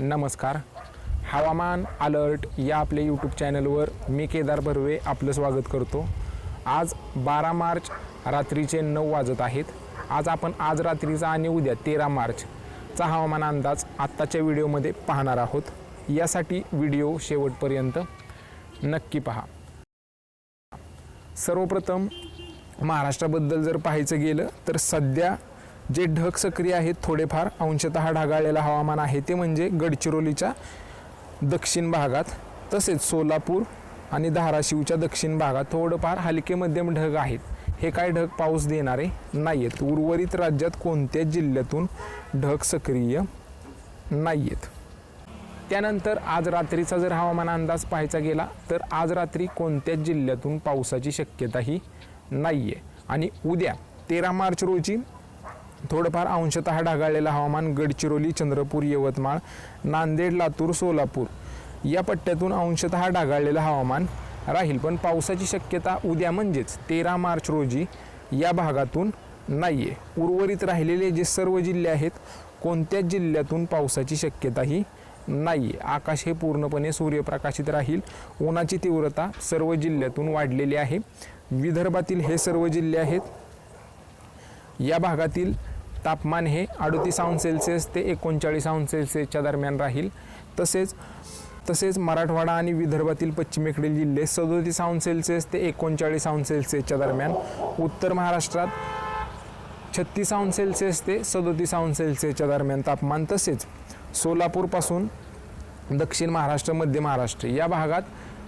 नमस्कार. हवामान अलर्ट या आपल्या यूट्यूब चॅनलवर मी केदार बर्वे आपलं स्वागत करतो. आज बारा मार्च रात्रीचे नऊ वाजत आहेत. आज आपण आज रात्रीचा आणि उद्या तेरा मार्चचा हवामान अंदाज आत्ताच्या व्हिडिओमध्ये पाहणार आहोत. यासाठी व्हिडिओ शेवटपर्यंत नक्की पहा. सर्वप्रथम महाराष्ट्राबद्दल जर पाहायचं गेलं तर सध्या जे ढग सक्रिय आहेत थोडेफार अंशतः ढगाळलेलं हवामान आहे ते म्हणजे गडचिरोलीच्या दक्षिण भागात तसेच सोलापूर आणि धाराशिवच्या दक्षिण भागात थोडंफार हलके मध्यम ढग आहेत. हे काय ढग पाऊस देणारे नाही आहेत उर्वरित राज्यात कोणत्याच जिल्ह्यातून ढग सक्रिय नाही आहेत त्यानंतर आज रात्रीचा जर हवामान अंदाज पाहायचा गेला तर आज रात्री कोणत्याच जिल्ह्यातून पावसाची शक्यताही नाही आहे आणि उद्या तेरा मार्च रोजी थोडंफार अंशतः ढगाळलेलं हवामान गडचिरोली चंद्रपूर यवतमाळ नांदेड लातूर सोलापूर. या पट्ट्यातून अंशतः ढगाळलेलं हवामान राहील पण पावसाची शक्यता उद्या म्हणजेच तेरा मार्च रोजी या भागातून नाही आहे उर्वरित राहिलेले जे सर्व जिल्हे आहेत कोणत्याच जिल्ह्यातून पावसाची शक्यताही नाही आहे आकाश हे पूर्णपणे सूर्यप्रकाशित राहील. उन्हाची तीव्रता सर्व जिल्ह्यातून वाढलेली आहे. विदर्भातील हे सर्व जिल्हे आहेत या भागातील तापमान हे अडतीस अंश सेल्सिअस ते एकोणचाळीस अंश सेल्सिअसच्या दरम्यान राहील. तसेच तसेच मराठवाडा आणि विदर्भातील पश्चिमेकडील जिल्हे सदोतीस अंश सेल्सिअस ते एकोणचाळीस अंश सेल्सिअसच्या दरम्यान. उत्तर महाराष्ट्रात छत्तीस अंश सेल्सिअस ते सदोतीस अंश सेल्सिअसच्या दरम्यान तापमान. तसेच सोलापूरपासून दक्षिण महाराष्ट्र मध्य महाराष्ट्र या भागात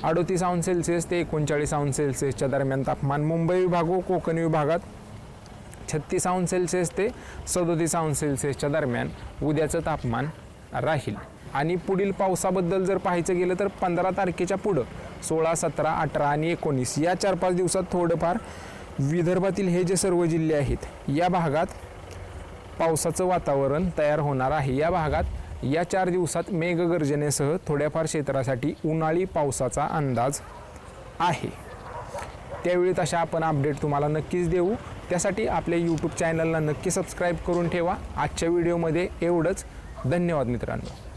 अडतीस अंश सेल्सिअस ते एकोणचाळीस अंश सेल्सिअसच्या दरम्यान तापमान. मुंबई विभाग व कोकण विभागात छत्तीस अंश सेल्सिअस ते सदोतीस अंश सेल्सिअसच्या दरम्यान उद्याचं तापमान राहील. आणि पुढील पावसाबद्दल जर पाहायचं गेलं तर पंधरा तारखेच्या पुढं सोळा सतरा अठरा आणि एकोणीस या चार पाच दिवसात थोडंफार विदर्भातील हे जे सर्व जिल्हे आहेत या भागात पावसाचं वातावरण तयार होणार आहे. या भागात या चार दिवसात मेघगर्जनेसह थोड्याफार क्षेत्रासाठी उन्हाळी पावसाचा अंदाज आहे. त्यावेळी तशा आपण अपडेट तुम्हाला नक्कीच देऊ. त्यासाठी आपल्या यूट्यूब चॅनलला नक्की सबस्क्राईब करून ठेवा. आजच्या व्हिडिओमध्ये एवढंच. धन्यवाद मित्रांनो.